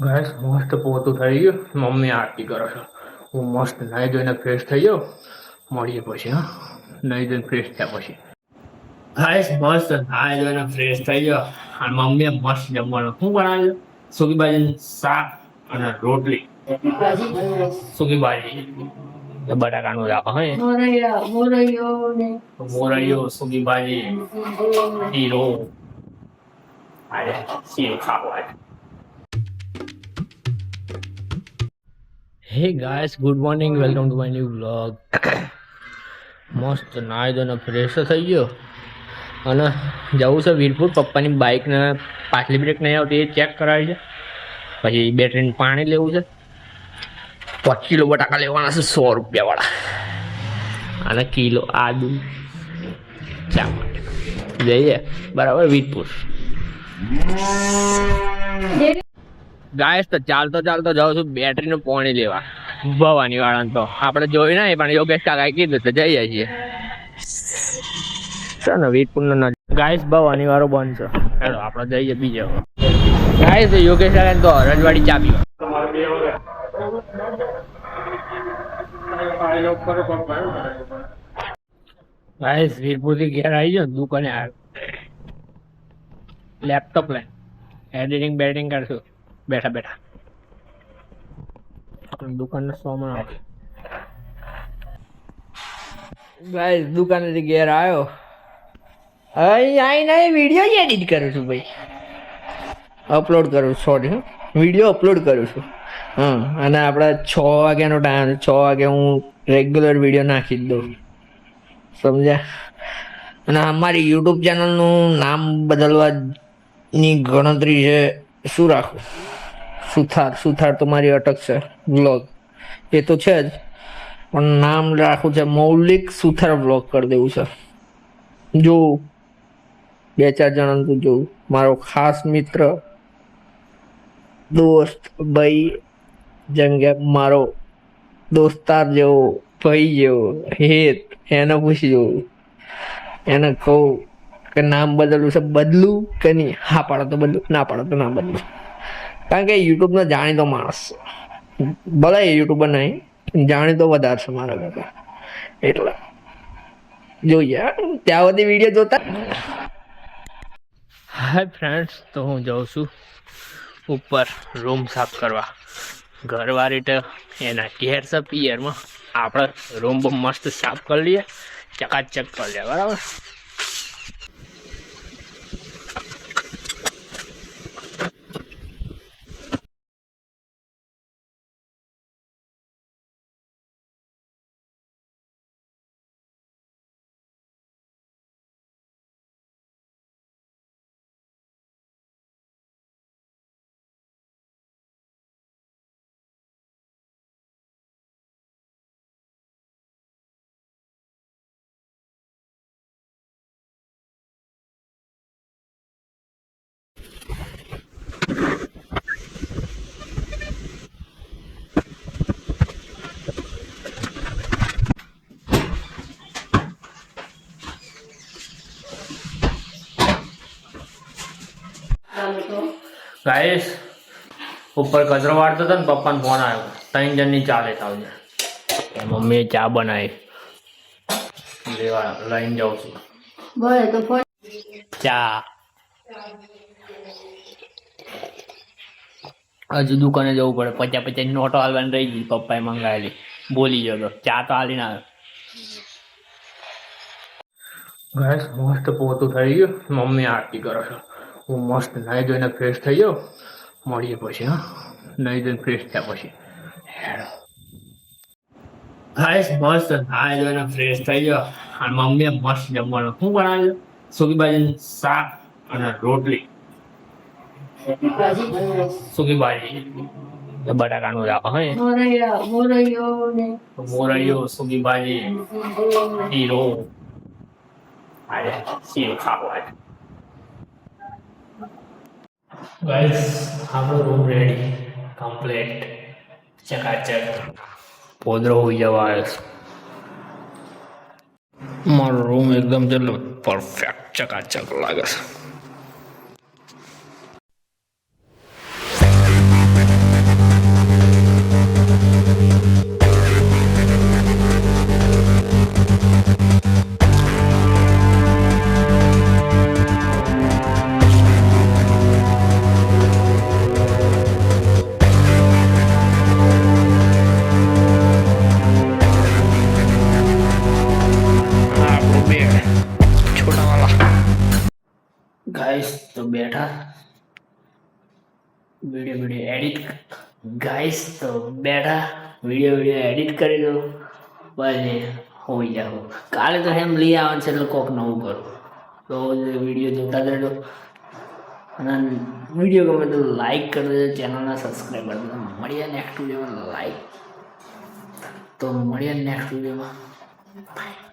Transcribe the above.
Guys મસ્ત પોતું થઈ ગયું. મમ્મી આરતી કરો છો. હું મસ્ત નાઈ જોઈને ફ્રેશ થઈ ગયો મળીએ પછી હા. નાઈ જોઈને ફ્રેશ થયા પછી. હાઈસ મસ્ત નાઈ જોઈને ફ્રેશ થઈ ગયો. અને મમ્મીએ મસ્ત જમવાનું. શું બનાવ્યું? સુકી ભાજી શાક અને રોટલી. સુકી ભાજી બટાકાનું રાખો હે. મોરૈયા મોરૈયો મોરૈયો સુકી ભાજી હીરો અરે શીરો ખાવો આજે hey guys good morning welcome to my new blog મસ્ત નાહી દોને ફ્રેશ થઈ ગયો. અને જવું છે વીરપુર. પપ્પાની બાઇકને પાછલી બ્રેક નહીં આવતી, એ ચેક કરાવી છે. પછી બેટરીને પાણી લેવું છે. પાંચ કિલો બટાકા લેવાના છે, સો રૂપિયાવાળા. અને કિલો આદુ. ચા માટે. જઈએ. બરાબર, વીરપુર. ગાયસ તો ચાલતો ચાલતો જાઉં છું બેટરીનું પોણી લેવા. ભવાની વાળા તો. આપણે જોઈ નહીં પણ યોગેશ કાકાએ કીધું તો જઈએ છીએ છે ને વીરપુરનો નજીક ગાયસ ભવાની બંધ છે. હેલો આપણે જઈએ બીજે ગાયસ યોગેશ કાકા તો રજવાડી ચાબી ગાયસ વીરપુરથી ઘેર આવી ગયો દુકાને આવ્યો લેપટોપ લે એડિટિંગ બેડિટિંગ કરશું. બેઠા બેઠા. દુકાનનો સોમાં આવે ગાઈસ દુકાનેથી ઘેર આવ્યો. અહીં આવીને વીડિયો જ એડિટ કરું છું ભાઈ. અપલોડ કરું સોરી વીડિયો અપલોડ કરું છું. હા અને આપણા છ વાગ્યાનો ટાઈમ છ. વાગે હું રેગ્યુલર વીડિયો નાખી જ દઉં. સમજ્યા? અને અમારી યુટ્યુબ ચેનલનું નામ બદલવાની ગણતરી છે. શું રાખું? સુથાર સુથાર તો મારી અટક છે વ્લોગ એ તો છે જ. પણ નામ રાખવું છે, મૌલિક સુથાર વ્લોગ કરી દેવું છે. જો બે ચાર જણાનું તું જોઉં. મારો ખાસ મિત્ર, દોસ્ત, ભાઈ, જેમ કે મારો દોસ્તાર જેવો, ભાઈ જેવો, હેત, એને પૂછી જોવું એને કહું કે નામ બદલવું છે, બદલું કે નહીં? હા પાડો તો બદલું, ના પાડો તો ના બદલું. કારણ કે યુટ્યુબનો જાણીતો માણસ. છે ભલે યુટ્યુબર નહીં જાણીતો વધારે છે મારા કરતા. એટલે. જોઈએ ત્યાં બધી વીડિયો જોતા. હાય ફ્રેન્ડ્સ તો હું જાઉં છું ઉપર રૂમ સાફ કરવા. ઘરવાળી તો એના ઘેર છે પિયરમાં. આપણે રૂમ બહુ મસ્ત સાફ કરી લઈએ. ચકાચક કરી લઈએ બરાબર? ગાઈસ ઉપર કચરો વાળતો હતો ને પપ્પાનો ફોન આવ્યો ત્રણ જણની ચા લેતા આવજે. મમ્મીએ ચા બનાવી. લેવા લઈને જાઉં છું. બોલે તો ફોન ચા. હજુ દુકાને જવું પડે. પચાસ પચાસ નોટો હાલવાની રહી ગઈ. પપ્પાએ મંગાવેલી. બોલી ગયો તો. ચા તો હાલીને આવ્યો. ગાઈસ મસ્ત પોતું થઈ ગયું. મમ્મી આરતી કરો છો. હું મસ્ત નાઈ ધોઈને ફ્રેશ થઈ ગયો મળીએ પછી હા. નાઈ ધોઈને ફ્રેશ થયા પછી. ગાઈસ મસ્ત નાઈ ધોઈને ફ્રેશ થઈ ગયો અને મમ્મીએ મસ્ત જમવાનું. શું બનાવ્યું? સુકી ભાજી શાક અને રોટલી. સુકી ભાજી બટાકાનું રાખો હે. મોરૈયા સુકી ભાજી હીરો અરે શીરો. ખાવો આજે ગાઈસ આપણો રૂમ રેડી કમ્પ્લીટ ચકાચક પોદરો હોઈ જવા આવ્યો છે મારો રૂમ એકદમ જેટલો ગાઈસ તો બેઠા. વીડિયો વીડિયો એડિટ ગાઈસ તો બેઠા. વીડિયો વીડિયો એડિટ કરી દો. પછી હોઈ જાઓ. કાલે તો એમ લઈ આવવાનું છે એટલે કોક નવું કરું. તો વીડિયો જોતા જ રહેજો. અને વીડિયો ગમે તો લાઈક કરી દેજો. ચેનલના સબસ્ક્રાઈબર મળીએ નેક્સ્ટ વિડીયોમાં લાઈક તો મળીએ નેક્સ્ટ વિડીયોમાં બાય